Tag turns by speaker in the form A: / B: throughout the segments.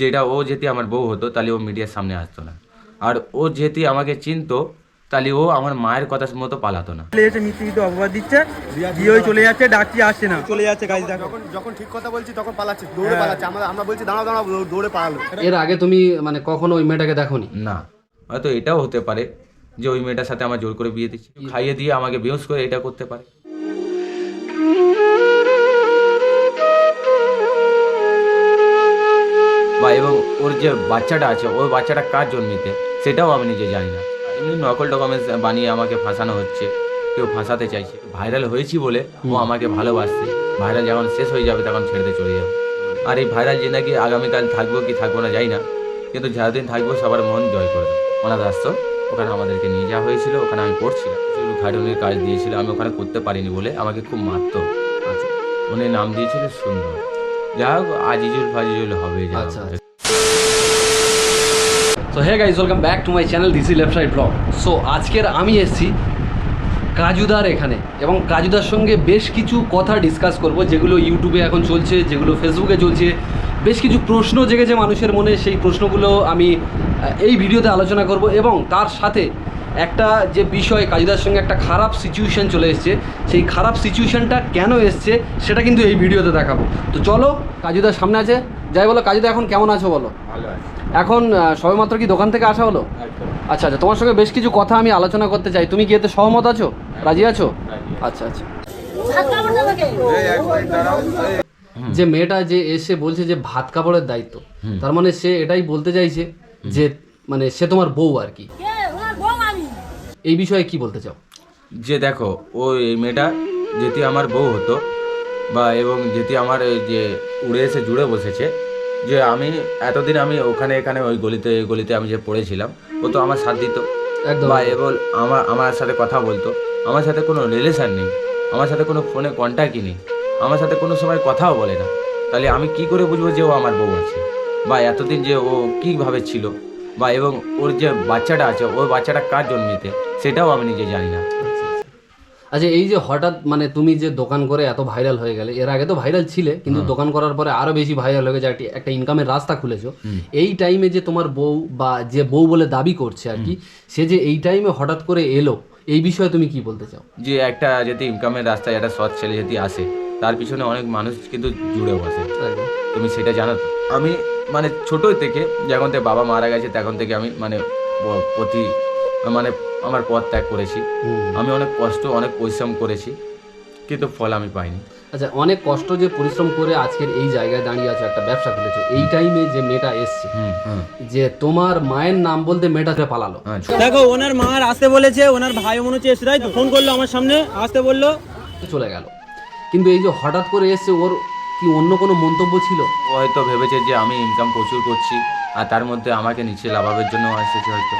A: যেটা ও যেতে আমার বউ হতো তাহলে ও মিডিয়ার সামনে আসতো না। আর ও যেতে আমাকে চিনতো তাহলে ও আমার মায়ের কথা মতো পালাতো না।
B: যাচ্ছে মিথ্যে মিথ্যে অপবাদ দিচ্ছে দিয়ে ওই চলে যাচ্ছে ডাকছি আসছে না। চলে যাচ্ছে দেখো।
C: যখন যখন ঠিক কথা বলছি তখন পালাচ্ছে দৌড়ে পালাচ্ছে। আমরা আমরা বলছি দাঁড়াও দাঁড়াও দৌড়ে পালালো।
D: এর আগে তুমি মানে কখনো ওই মেয়েটাকে দেখোনি?
A: না। হয়তো এটাও হতে পারে যে ওই মেয়েটার সাথে আমার জোর করে বিয়ে দিচ্ছে। খাইয়ে দিয়ে আমাকে বেউস করে এটা করতে পারে। বা এবং ওর যে বাচ্চাটা আছে ওই বাচ্চাটা কার জন্মিতে? সেটাও আমি নিজে জানি না। এমনি নকল ডকুমেন্টস বানিয়ে আমাকে ফাঁসানো হচ্ছে। কেউ ফাঁসাতে চাইছে। ভাইরাল হয়েছি বলে ও আমাকে ভালোবাসছে। ভাইরাল যখন শেষ হয়ে যাবে তখন ছেড়ে চলে যাবে। আর এই ভাইরাল যে নাকি আগামীকাল থাকব কি থাকব না যাই না। কিন্তু যতদিন থাকব সবার মন জয় করে দেবো। অনাথ আশ্রম। ওখানে আমাদেরকে নিয়ে যাওয়া হয়েছিল ওখানে আমি পড়ছিলাম। কিছু খাটুনির কাজ দিয়েছিল আমি ওখানে করতে পারিনি বলে আমাকে খুব মারতো। আচ্ছা উনি নাম দিয়েছিল সুন্দর। যা হোক আজিজুল ফাজিজুল হবে।
D: আচ্ছা। তো hey guys welcome back to my channel দিসি left side blog so আজকের আমি এসেছি কাজুদার এখানে এবং কাজুদার সঙ্গে বেশ কিছু কথা ডিসকাস করব যেগুলো ইউটিউবে এখন চলছে যেগুলো ফেসবুকে চলছে। বেশ কিছু প্রশ্ন জেগেছে মানুষের মনে সেই প্রশ্নগুলো আমি এই ভিডিওতে আলোচনা করব এবং তার সাথে একটা যে বিষয় কাজুদার সঙ্গে একটা খারাপ সিচুয়েশন চলে এসছে। সেই খারাপ সিচুয়েশনটা কেন এসছে সেটা কিন্তু এই ভিডিওতে দেখাবো। তো চলো কাজুদার সামনে আছে। যাই বলো কাজুদা এখন কেমন আছো বলো? এখন সবেমাত্র কি দোকান থেকে আসা হলো? আচ্ছা আচ্ছা তোমার সঙ্গে বেশ কিছু কথা আমি আলোচনা করতে চাই। তুমি কি এতে সহমত আছো? রাজি আছো? আচ্ছা আচ্ছা। যে মেয়েটা যে এসে বলছে যে ভাত কাপড়ের দায়িত্ব তার মানে সে এটাই বলতে চাইছে যে মানে সে তোমার বউ আর কি।
E: কে? ওনার বউ আমি।
D: এই বিষয়ে কি বলতে চাও?
A: যে দেখো ও এই মেয়েটা যেটি আমার বউ হতো বা এবং যেটি আমার এই যে উড়ে এসে জুড়ে বসেছে যে আমি এতদিন আমি ওখানে এখানে ওই গলিতে গলিতে আমি যে পড়েছিলাম ও তো আমার সাথ দিত।
D: একদম
A: বা এবং আমার আমার সাথে কথা বলতো। আমার সাথে কোনো রিলেশান নেই। আমার সাথে কোনো ফোনে কন্ট্যাক্টই নেই। আমার সাথে কোনো সময় কথাও বলে না। তাহলে আমি কি করে বুঝব যে ও আমার বউ আছে? বা এতদিন যে ও কীভাবে ছিল বা এবং ওর যে বাচ্চাটা আছে ওই বাচ্চাটা কার জন্মিতে? সেটাও আমি নিজে জানি না।
D: আচ্ছা এই যে হঠাৎ মানে তুমি যে দোকান করে এত ভাইরাল হয়ে গেলে এর আগে তো ভাইরাল ছিলে কিন্তু দোকান করার পরে আরও বেশি ভাইরাল হয়ে গেছে একটি একটা ইনকামের রাস্তা খুলেছো। এই টাইমে যে তোমার বউ বা যে বউ বলে দাবি করছে আর কি সে যে এই টাইমে হঠাৎ করে এলো এই বিষয়ে তুমি কি বলতে চাও?
A: যে একটা যদি ইনকামের রাস্তায় একটা সৎ ছেলে যদি আসে তার পিছনে অনেক মানুষ কিন্তু জুড়ে বসে। তুমি সেটা জানো আমি মানে ছোট থেকে যখন থেকে বাবা মারা গেছে তখন থেকে আমি মানে প্রতি মানে আমার পথ ত্যাগ করেছি।
D: হুম।
A: আমি অনেক কষ্ট অনেক পরিশ্রম করেছি কিন্তু ফল আমি পাইনি।
D: আচ্ছা অনেক কষ্ট যে পরিশ্রম করে আজকের এই জায়গায় দাঁড়িয়ে আছে একটা ব্যবসা খুলেছো এই টাইমে যে মেয়েটা এসছে যে তোমার মায়ের নাম বলতে মেয়েটা ফিরে পালালো।
A: আচ্ছা
B: দেখো ওনার মা আসতে বলেছে ওনার ভাই মনে হচ্ছে এসে তাই তো? ফোন করল আমার সামনে আসতে বলল।
D: চলে গেল। কিন্তু এই যে হঠাৎ করে এসছে ওর কি অন্য কোনো মন্তব্য ছিল?
A: হয়তো ভেবেছে যে আমি ইনকাম প্রচুর করছি, আর তার মধ্যে আমাকে নিচে লাভাবের জন্য আসছে হয়তো।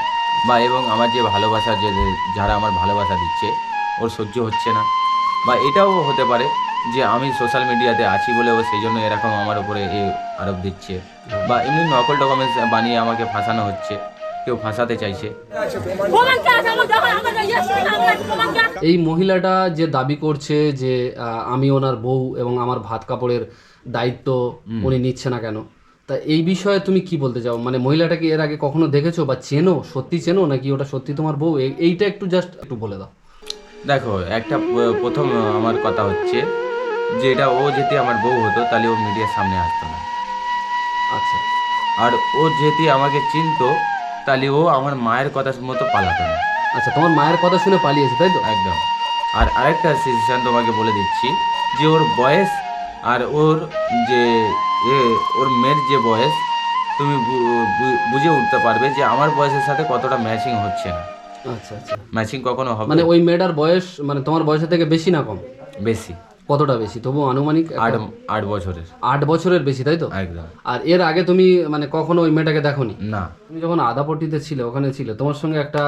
A: বা এবং আমার যে ভালোবাসা, যে যারা আমার ভালোবাসা দিচ্ছে, ওর সহ্য হচ্ছে না। বা এটাও হতে পারে যে আমি সোশ্যাল মিডিয়াতে আছি বলে ও সেই জন্য এরকম আমার উপরে এ আরোপ দিচ্ছে। বা এমনি নকল ডকুমেন্টস বানিয়ে আমাকে ফাঁসানো হচ্ছে। কেউ ফাঁসাতে চাইছে?
D: এই মহিলাটা যে দাবি করছে যে আমি ওনার বউ এবং আমার ভাত কাপড়ের দায়িত্ব উনি নিচ্ছে না কেন? তা এই বিষয়ে তুমি কি বলতে চাও? মানে মহিলাটাকে এর আগে কখনো দেখেছ বা চেনো? সত্যি চেনো? নাকি ওটা সত্যি তোমার বউ? এই- এইটা একটু জাস্ট একটু বলে দাও।
A: দেখো একটা প্রথম আমার কথা হচ্ছে যে এটা ও যেতে আমার বউ হতো তাহলে ও মিডিয়ার সামনে আসতো না।
D: আচ্ছা।
A: আর ও যেতে আমাকে চিনতো তাহলে ও আমার মায়ের কথা মতো পালাতো না।
D: আচ্ছা তোমার মায়ের কথা শুনে পালিয়েছে তাই তো?
A: একদম। আর আরেকটা সিচুয়েশন তোমাকে বলে দিচ্ছি যে ওর বয়স আর ওর যে ওর মেয়ের যে বয়স তুমি বুঝে উঠতে পারবে যে আমার বয়সের সাথে কতটা ম্যাচিং হচ্ছে না।
D: আচ্ছা আচ্ছা।
A: ম্যাচিং কখনো হবে
D: মানে ওই মেয়েটার বয়স মানে তোমার বয়সের থেকে বেশি না কম?
A: বেশি।
D: কতটা বেশি? তবু আনুমানিক
A: আট আট বছরের।
D: আট বছরের বেশি তাই তো?
A: একদম।
D: আর এর আগে তুমি মানে কখনো ওই মেয়েটাকে দেখোনি?
A: না।
D: তুমি যখন আদাপট্টিতে ছিলে ওখানে ছিলে তোমার সঙ্গে একটা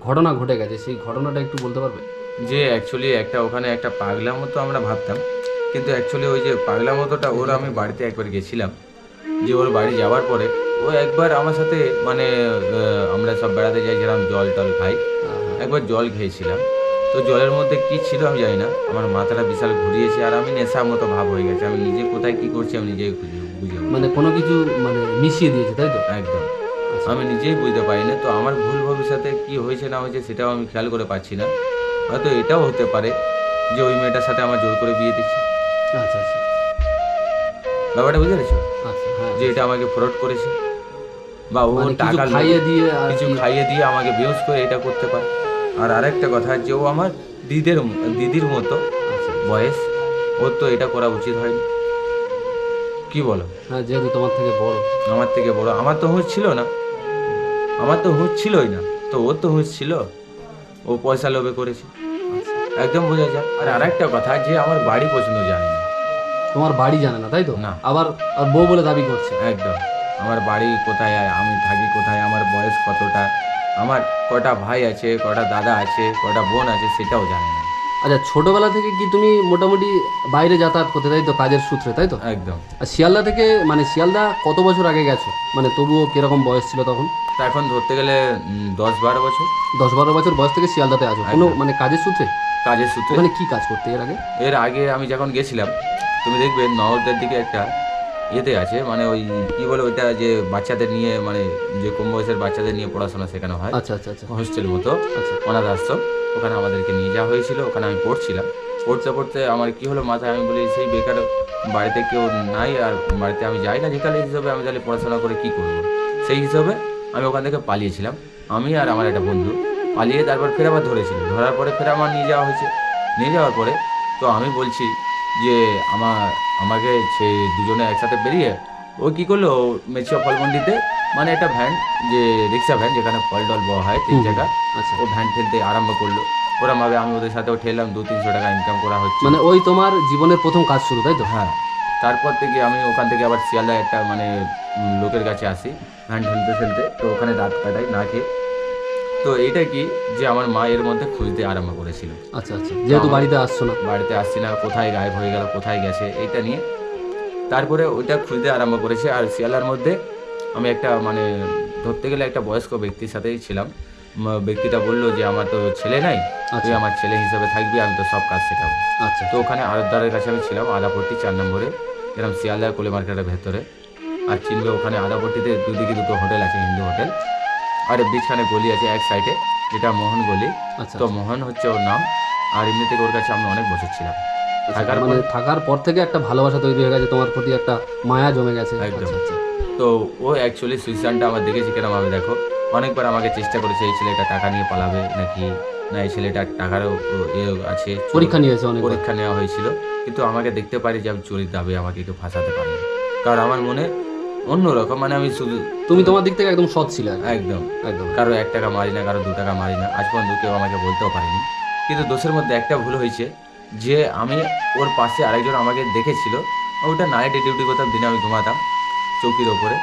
D: ঘটনা ঘটে গেছে সেই ঘটনাটা একটু বলতে পারবে?
A: যে অ্যাকচুয়ালি একটা ওখানে একটা পাগলা মতো আমরা ভাবতাম কিন্তু অ্যাকচুয়ালি ওই যে পাগলা মতোটা ওর আমি বাড়িতে একবার গেছিলাম যে ওর বাড়ি যাওয়ার পরে ও একবার আমার সাথে মানে আমরা সব বেড়াতে যাই যেরকম জল টল খাই। একবার জল খেয়েছিলাম। তো জলের মধ্যে কি ছিল আমি জানি না। আমার মাথাটা বিশাল ঘুরিয়েছে আর আমি নেশার মতো ভাব হয়ে গেছে। আমি নিজে কোথায় কি করছি আমি নিজেই খুঁজে বুঝে
D: মানে কোনো কিছু মানে মিশিয়ে দিয়েছে তাই তো?
A: একদম। আমি নিজেই বুঝতে পারি না তো আমার ভুল ভবিষ্যতে কি হয়েছে না হয়েছে সেটাও আমি খেয়াল করে পাচ্ছি না। হয়তো এটাও হতে পারে যে ওই মেয়েটার সাথে আমার জোর করে বিয়ে দিচ্ছে।
D: আচ্ছা আচ্ছা।
A: ব্যাপারটা বুঝতে পেরেছ?
D: আচ্ছা হ্যাঁ।
A: যে এটা আমাকে ফ্রড করেছে। বা ও
D: মানে
A: টাকা
D: খাইয়ে দিয়ে
A: কিছু খাইয়ে দিয়ে আমাকে বেহস করে এটা করতে পারে। আর আরেকটা কথা যে ও আমার দিদির দিদির মতো বয়স। ওর তো এটা করা উচিত হয়নি। কি বলো?
D: হ্যাঁ যেহেতু তোমার থেকে বড়।
A: আমার থেকে বড়। আমার তো হুঁশ ছিল না। আমার তো হুঁশ ছিলই না। তো ওর তো হুঁশ ছিল। ও পয়সা লোভে করেছে। একদম বোঝা যায়। আর আরেকটা কথা যে আমার বাড়ি পছন্দ জানি না।
D: তোমার বাড়ি জানে না তাই তো?
A: না।
D: আবার আর বউ বলে দাবি করছে।
A: একদম। আমার বাড়ি কোথায় আমি থাকি কোথায়? আমার কটা ভাই আছে কটা দাদা আছে কটা বোন আছে সেটাও জানে না।
D: আচ্ছা ছোটবেলা থেকে কি তুমি মোটামুটি বাইরে যাতায়াত করতে তাই তো কাজের সূত্রে তাই তো?
A: একদম।
D: আর শিয়ালদা থেকে মানে শিয়ালদা কত বছর আগে গেছো? মানে তবুও কীরকম বয়স ছিল তখন?
A: তা এখন ধরতে গেলে দশ বারো বছর।
D: দশ বারো বছর বয়স থেকে শিয়ালদাতে আছো। কোনো মানে কাজের সূত্রে?
A: কাজের সূত্রে।
D: ওখানে কি কাজ করতে এর আগে?
A: এর আগে আমি যখন গেছিলাম তুমি দেখবে নগরদের দিকে একটা ইয়েতে আছে মানে ওই কি বলে ওইটা যে বাচ্চাদের নিয়ে মানে যে কম বয়সের বাচ্চাদের নিয়ে পড়াশোনা শেখানো হয়।
D: আচ্ছা আচ্ছা আচ্ছা।
A: হোস্টেল মতো।
D: আচ্ছা।
A: অনাথ আশ্রম ওখানে আমাদেরকে নিয়ে যাওয়া হয়েছিল ওখানে আমি পড়ছিলাম। পড়তে পড়তে আমার কি হলো মাথায় আমি বলি সেই বেকার বাড়িতে কেউ নাই আর বাড়িতে আমি যাই না যেখানে হিসাবে আমি তাহলে পড়াশোনা করে কি করব? সেই হিসাবে আমি ওখান থেকে পালিয়েছিলাম। আমি আর আমার একটা বন্ধু পালিয়ে তারপর ফের আবার ধরেছিল। ধরার পরে ফের আমার নিয়ে যাওয়া হয়েছে। নিয়ে যাওয়ার পরে তো আমি বলছি যে আমার আমাকে সে দুজনে একসাথে বেরিয়ে ও কি করল? মেচিয়া ফলমন্ডিতে মানে একটা ভ্যান যে রিক্সা ভ্যান যেখানে ফল ডল বওয়া হয় তিন জায়গা
D: আচ্ছা।
A: ও ভ্যান ঠেলতে আরম্ভ করল। ওরম ভাবে আমি ওদের সাথেও ঠেললাম দু তিনশো টাকা ইনকাম করা হচ্ছে।
D: মানে ওই তোমার জীবনের প্রথম কাজ শুরু তাই তো?
A: হ্যাঁ। তারপর থেকে আমি ওখান থেকে আবার শিয়ালদা একটা মানে লোকের কাছে আসি ভ্যান ঠেলতে ফেলতে তো ওখানে রাত কাটাই না খেয়ে তো এটা কি যে আমার মা এর মধ্যে খুঁজতে আরম্ভ করেছিল?
D: আচ্ছা আচ্ছা। যেহেতু বাড়িতে আসছো না।
A: বাড়িতে আসছি না কোথায় গায়েব হয়ে গেল কোথায় গেছে এইটা নিয়ে। তারপরে ওইটা খুঁজতে আরম্ভ করেছে আর শিয়ালার মধ্যে আমি একটা মানে ধরতে গেলে একটা বয়স্ক ব্যক্তির সাথেই ছিলাম। ব্যক্তিটা বলল যে আমার তো ছেলে নাই তুই
D: আচ্ছা
A: আমার ছেলে হিসেবে থাকবি আমি তো সব কাজ শেখাবো।
D: আচ্ছা।
A: তো ওখানে আড়তদারের কাছে আমি ছিলাম আদাপট্টি চার নম্বরে। এরকম শিয়ালদার কোলে মার্কেটের ভেতরে। আর চিনবে ওখানে আদাপট্টিতে দুদিকে দুটো হোটেল আছে হিন্দু হোটেল। আর বিছখানে গলি আছে এক সাইডে যেটা মোহন গলি।
D: আচ্ছা
A: তো মোহন হচ্ছে ওর নাম। আর এমনি থেকে ওর কাছে আমি অনেক বছর ছিলাম।
D: আচ্ছা,
A: থাকার
D: মানে
A: পর-
D: থাকার পর থেকে একটা ভালোবাসা তৈরি হয়ে গেছে তোমার প্রতি একটা মায়া জমে গেছে।
A: একদম।
D: আচ্ছা আচ্ছা।
A: তো ও অ্যাকচুয়ালি সুইসানটা আমার দেখেছি কেরম আমি দেখো। অনেকবার আমাকে চেষ্টা করেছে এই ছেলেটা টাকা নিয়ে পালাবে নাকি? না এই ছেলেটার টাকারও এ আছে।
D: পরীক্ষা নিয়েছে অনেক
A: পরীক্ষা নেওয়া হয়েছিল। কিন্তু আমাকে দেখতে পারি যে আমি চুরির দাবি আমাকে কেউ ফাঁসাতে পারেনি। কারণ আমার মনে অন্যরকম মানে আমি শুধু
D: তুমি তোমার দিক থেকে একদম সৎ ছিলে।
A: একদম।
D: একদম।
A: কারও এক টাকা মারি না কারও দু টাকা মারি না। আজ পর্যন্ত কেউ আমাকে বলতেও পারেনি। কিন্তু দোষের মধ্যে একটা ভুল হয়েছে যে আমি ওর পাশে আরেকজন আমাকে দেখেছিল। ওটা নাইটে ডিউটি করতাম দিনে আমি ঘুমাতাম চৌকির ওপরে।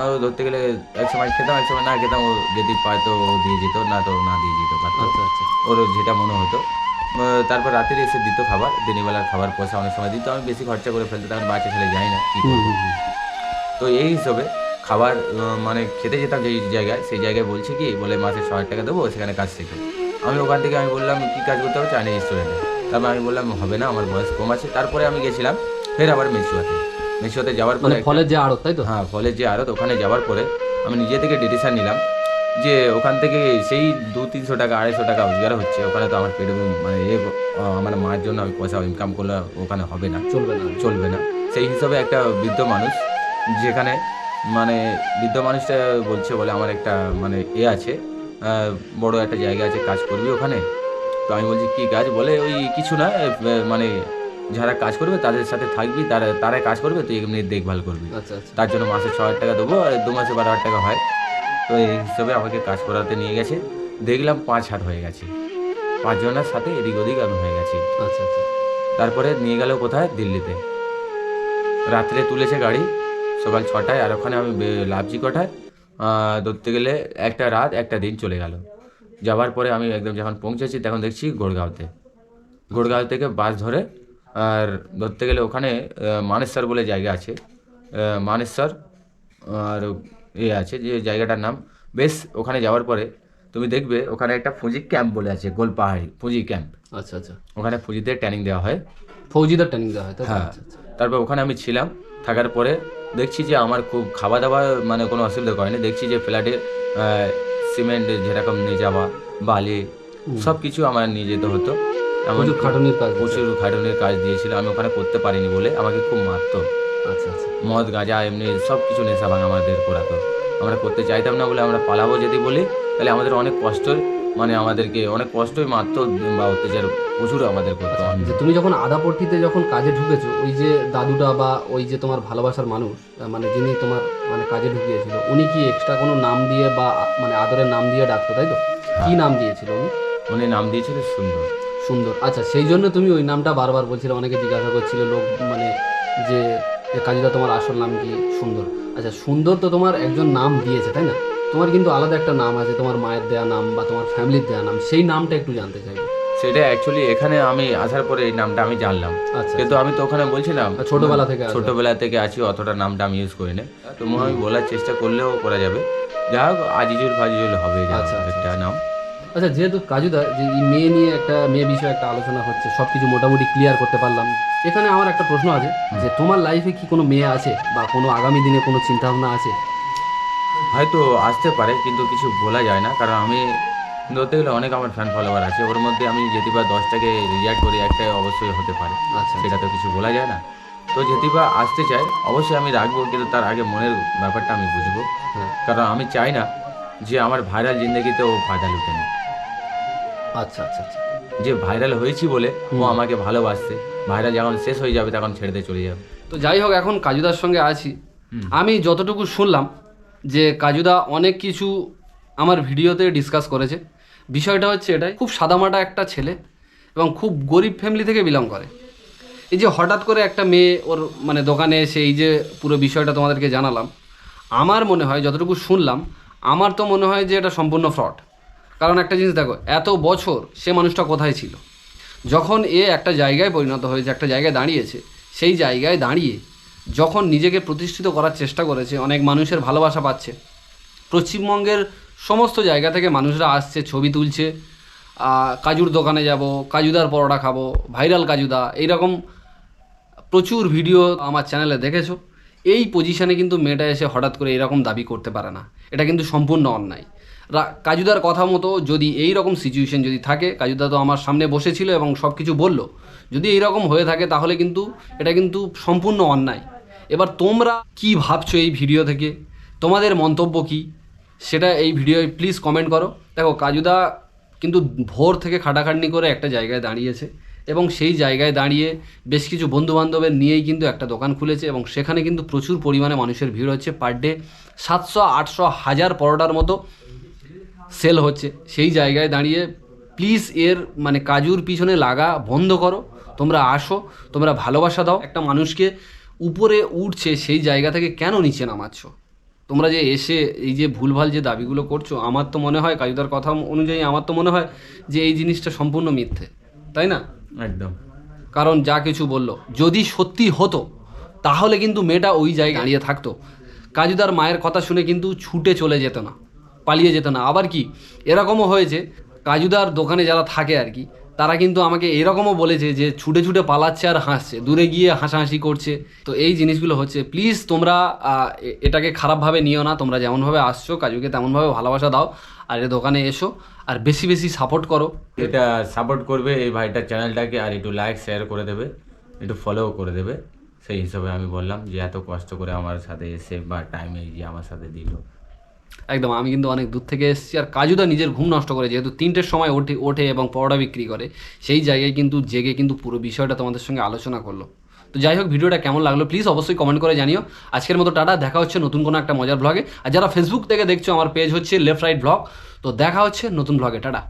A: আর ও ধরতে গেলে এক সময় খেতাম এক সময় না খেতাম ও যদি পায় তো ও দিয়ে যেত না তো না দিয়ে যেত পারতো
D: আচ্ছা আচ্ছা।
A: ওর যেটা মনে হতো। তারপর রাতের এসে দিত খাবার দিনের বেলার খাবার পয়সা অনেক সময় দিত। আমি বেশি খরচা করে ফেলতে তখন বাচ্চা ছেলে যাই না কি তো এই হিসাবে খাবার মানে খেতে যেতাম যেই জায়গায় সেই জায়গায় বলছে কি বলে মাসে ছ টাকা দেবো সেখানে কাজ শেখো। আমি ওখান থেকে আমি বললাম কি কাজ করতে হবে? চাইনিজ রেস্টুরেন্টে তারপর আমি বললাম হবে না আমার বয়স কম আছে। তারপরে আমি গেছিলাম ফের আবার মেসুয়াতে মেসুয়াতে যাওয়ার পরে
D: মানে ফলের যে আড়ত তাই তো?
A: হ্যাঁ ফলের যে আড়ত ওখানে যাওয়ার পরে আমি নিজে থেকে ডিসিশন নিলাম যে ওখান থেকে সেই দু তিনশো টাকা আড়াইশো টাকা রোজগার হচ্ছে। ওখানে তো আমার পেটে মানে এ আমার মায়ের জন্য আমি পয়সা ইনকাম করলে ওখানে হবে না।
D: চলবে না।
A: চলবে না। সেই হিসাবে একটা বৃদ্ধ মানুষ যেখানে মানে বৃদ্ধ মানুষটা বলছে বলে আমার একটা মানে এ আছে বড় একটা জায়গা আছে কাজ করবি ওখানে। তো আমি বলছি কী কাজ? বলে ওই কিছু না মানে যারা কাজ করবে তাদের সাথে থাকবি তারা তারা কাজ করবে তুই এমনি দেখভাল করবি।
D: আচ্ছা আচ্ছা।
A: তার জন্য মাসে ছ হাজার টাকা দেবো আর দু মাসে বারো হাজার টাকা হয়। তো এই হিসাবে আমাকে কাজ করাতে নিয়ে গেছে। দেখলাম পাঁচ হাত হয়ে গেছে। পাঁচজনের সাথে এদিক ওদিক আমি হয়ে গেছি।
D: আচ্ছা আচ্ছা।
A: তারপরে নিয়ে গেল কোথায়? দিল্লিতে। রাত্রে তুলেছে গাড়ি। সকাল ছটায় আর ওখানে আমি লাভজি কটায় ধরতে গেলে একটা রাত একটা দিন চলে গেল। যাওয়ার পরে আমি একদম যখন পৌঁছেছি তখন দেখছি গোড়গাঁওতে। গোড়গাঁও থেকে বাস ধরে আর ধরতে গেলে ওখানে মানেশ্বর বলে জায়গা আছে। মানেশ্বর আর এ আছে যে জায়গাটার নাম। বেশ ওখানে যাওয়ার পরে তুমি দেখবে ওখানে একটা ফুজি ক্যাম্প বলে আছে গোলপাহাড়ি ফুজি ক্যাম্প।
D: আচ্ছা আচ্ছা।
A: ওখানে ফুজিদের ট্রেনিং দেওয়া হয়।
D: ফৌজিদার ট্রেনিং দেওয়া হয়
A: হ্যাঁ।
D: আচ্ছা, আচ্ছা।
A: তারপর ওখানে আমি ছিলাম থাকার পরে দেখছি যে আমার খুব খাওয়া দাওয়া মানে কোনো অসুবিধা করেনি। দেখছি যে ফ্ল্যাটে সিমেন্ট যেরকম নিয়ে যাওয়া বালি সব কিছু আমার নিয়ে যেতে হতো। এমন
D: প্রচুর খাটুনির কাজ
A: প্রচুর খাটুনির কাজ দিয়েছিল। আমি ওখানে করতে পারিনি বলে আমাকে খুব মারতো।
D: আচ্ছা আচ্ছা।
A: মদ গাঁজা এমনি সব কিছু নেশা ভাঙ আমাদের করাতো। আমরা করতে চাইতাম না বলে আমরা পালাবো যদি বলি তাহলে আমাদের অনেক কষ্ট মানে আমাদেরকে অনেক কষ্টই মারতো বা অত্যাচার প্রচুর আমাদের করতো
D: যে তুমি যখন আদাপট্টিতে যখন কাজে ঢুকেছো ওই যে দাদুটা বা ওই যে তোমার ভালোবাসার মানুষ মানে যিনি তোমার মানে কাজে ঢুকিয়েছিল উনি কি এক্সট্রা কোনো নাম দিয়ে বা মানে আদরের নাম দিয়ে ডাকতো তাই তো? কি নাম দিয়েছিল উনি?
A: উনি নাম দিয়েছিল সুন্দর।
D: সুন্দর। আচ্ছা সেই জন্য তুমি ওই নামটা বারবার বলছিলে অনেকে জিজ্ঞাসা করছিল লোক মানে যে যে কাজীদা তোমার আসল নাম কি? সুন্দর। আচ্ছা সুন্দর তো তোমার একজন নাম দিয়েছে তাই না? তোমার কিন্তু আলাদা একটা নাম আছে তোমার মায়ের দেয়া নাম বা তোমার ফ্যামিলির দেয়া নাম সেই নামটা একটু জানতে চাইব
A: সেটা অ্যাকচুয়ালি এখানে আমি আসার পরে এই নামটা আমি জানলাম।
D: আচ্ছা।
A: কিন্তু আমি তো ওখানে বলছিলাম
D: ছোটবেলা থেকে।
A: ছোটবেলা থেকে আছি অতটা নামটা আমি ইউজ করি না তো আমি বলার চেষ্টা করলেও করা যাবে। যা হোক আজিজুল ফাজিজুল হবে
D: আচ্ছা, আচ্ছা,
A: একটা নাম।
D: আচ্ছা। যেহেতু কাজুদা যে এই মেয়ে নিয়ে একটা মেয়ে বিষয়ে একটা আলোচনা হচ্ছে সব কিছু মোটামুটি ক্লিয়ার করতে পারলাম। এখানে আমার একটা প্রশ্ন আছে যে তোমার লাইফে কি কোনো মেয়ে আছে বা কোনো আগামী দিনে কোনো চিন্তা ভাবনা আছে?
A: হয়তো আসতে পারে কিন্তু কিছু বলা যায় না। কারণ আমি ধরতে গেলে অনেক আমার ফ্যান ফলোয়ার আছে ওর মধ্যে আমি যদি বা দশটাকে রিয়াক্ট করি একটা অবশ্যই হতে পারে।
D: আচ্ছা
A: সেটা তো কিছু বলা যায় না। তো যদি বা আসতে চাই অবশ্যই আমি রাখব কিন্তু তার আগে মনের ব্যাপারটা আমি বুঝব।
D: হ্যাঁ।
A: কারণ আমি চাই না যে আমার ভাইরাল জিন্দগিতে ও ফায়দা লুটে নিক।
D: আচ্ছা আচ্ছা আচ্ছা।
A: যে ভাইরাল হয়েছি বলে ও আমাকে ভালোবাসছে ভাইরাল যখন শেষ হয়ে যাবে তখন ছেড়ে দিয়ে চলে যাবে।
D: তো যাই হোক এখন কাজুদার সঙ্গে আছি। আমি যতটুকু শুনলাম যে কাজুদা অনেক কিছু আমার ভিডিওতে ডিসকাস করেছে। বিষয়টা হচ্ছে এটাই, খুব সাদামাটা একটা ছেলে এবং খুব গরিব ফ্যামিলি থেকে বিলং করে। এই যে হঠাৎ করে একটা মেয়ে ওর মানে দোকানে এসে এই যে পুরো বিষয়টা তোমাদেরকে জানালাম, আমার মনে হয় যতটুকু শুনলাম, আমার তো মনে হয় যে এটা সম্পূর্ণ ফ্রড কারণ একটা জিনিস দেখো, এত বছর সে মানুষটা কোথায় ছিল? যখন এ একটা জায়গায় পরিণত হয়েছে, একটা জায়গায় দাঁড়িয়েছে, সেই জায়গায় দাঁড়িয়ে যখন নিজেকে প্রতিষ্ঠিত করার চেষ্টা করেছে, অনেক মানুষের ভালোবাসা পাচ্ছে। পশ্চিমবঙ্গের সমস্ত জায়গা থেকে মানুষরা আসছে, ছবি তুলছে কাজুর দোকানে যাব, কাজুদার পরোটা খাব, ভাইরাল কাজুদা, এইরকম প্রচুর ভিডিও আমার চ্যানেলে দেখেছ। এই পজিশনে কিন্তু মেয়েটা এসে হঠাৎ করে এরকম দাবি করতে পারে না। এটা কিন্তু সম্পূর্ণ অন্যায়। কাজুদার কথা মতো যদি এই রকম সিচুয়েশন যদি থাকে, কাজুদা তো আমার সামনে বসেছিল এবং সব কিছু বলল, যদি এই রকম হয়ে থাকে তাহলে কিন্তু এটা কিন্তু সম্পূর্ণ অন্যায়। এবার তোমরা কি ভাবছ এই ভিডিও থেকে? তোমাদের মন্তব্য কি? সেটা এই ভিডিওয় প্লিজ কমেন্ট করো। দেখো, কাজুদা কিন্তু ভোর থেকে খাটাখাটনি করে একটা জায়গায় দাঁড়িয়েছে এবং সেই জায়গায় দাঁড়িয়ে বেশ কিছু বন্ধুবান্ধবের নিয়েই কিন্তু একটা দোকান খুলেছে এবং সেখানে কিন্তু প্রচুর পরিমাণে মানুষের ভিড় হচ্ছে। পার ডে সাতশো, আটশো, হাজার পরোটার মতো সেল হচ্ছে। সেই জায়গায় দাঁড়িয়ে প্লিজ এর মানে কাজুর পিছনে লাগা বন্ধ করো। তোমরা আসো, তোমরা ভালোবাসা দাও। একটা মানুষকে উপরে উঠছে সেই জায়গা থেকে কেন নিচে নামাচ্ছ? তোমরা যে এসে এই যে ভুলভাল যে দাবিগুলো করছ আমার তো মনে হয় কাজুদার কথা অনুযায়ী আমার তো মনে হয় যে এই জিনিসটা সম্পূর্ণ মিথ্যে তাই না?
A: একদম।
D: কারণ যা কিছু বলল যদি সত্যি হতো তাহলে কিন্তু মেয়েটা ওই জায়গায় দাঁড়িয়ে থাকতো। কাজুদার মায়ের কথা শুনে কিন্তু ছুটে চলে যেত না পালিয়ে যেত না। আবার কি এরকমও হয়েছে কাজুদার দোকানে যারা থাকে আর কি তারা কিন্তু আমাকে এরকমও বলেছে যে ছুটে ছুটে পালাচ্ছে আর হাসছে, দূরে গিয়ে হাসাহাসি করছে। তো এই জিনিসগুলো হচ্ছে প্লিজ তোমরা এটাকে খারাপভাবে নিও না, তোমরা যেমনভাবে আসছো, কাজুকে তেমনভাবে ভালোবাসা দাও, আর এ দোকানে এসো, আর বেশি বেশি সাপোর্ট করো।
A: এটা সাপোর্ট করবে এই ভাইটার চ্যানেলটাকে আর একটু লাইক শেয়ার করে দেবে, একটু ফলো করে দেবে। সেই হিসাবে আমি বললাম যে, এত কষ্ট করে আমার সাথে এসে বা টাইমে যে আমার সাথে দিল।
D: একদম, আমি কিন্তু অনেক দূর থেকে এসেছি। আর কাজুদা নিজের ঘুম নষ্ট করে, যেহেতু তিনটের সময় ওঠে ওঠে এবং পরোটা বিক্রি করে, সেই জায়গায় কিন্তু জেগে কিন্তু পুরো বিষয়টা তোমাদের সঙ্গে আলোচনা করল। তো যাই হোক, ভিডিওটা কেমন লাগল প্লিজ অবশ্যই কমেন্ট করে জানিও। আজকের মতো টাটা, দেখা হচ্ছে নতুন কোনো একটা মজার ব্লগে আর যারা ফেসবুক থেকে দেখছ, আমার পেজ হচ্ছে লেফট রাইট ব্লগ তো দেখা হচ্ছে নতুন ব্লগে টাটা।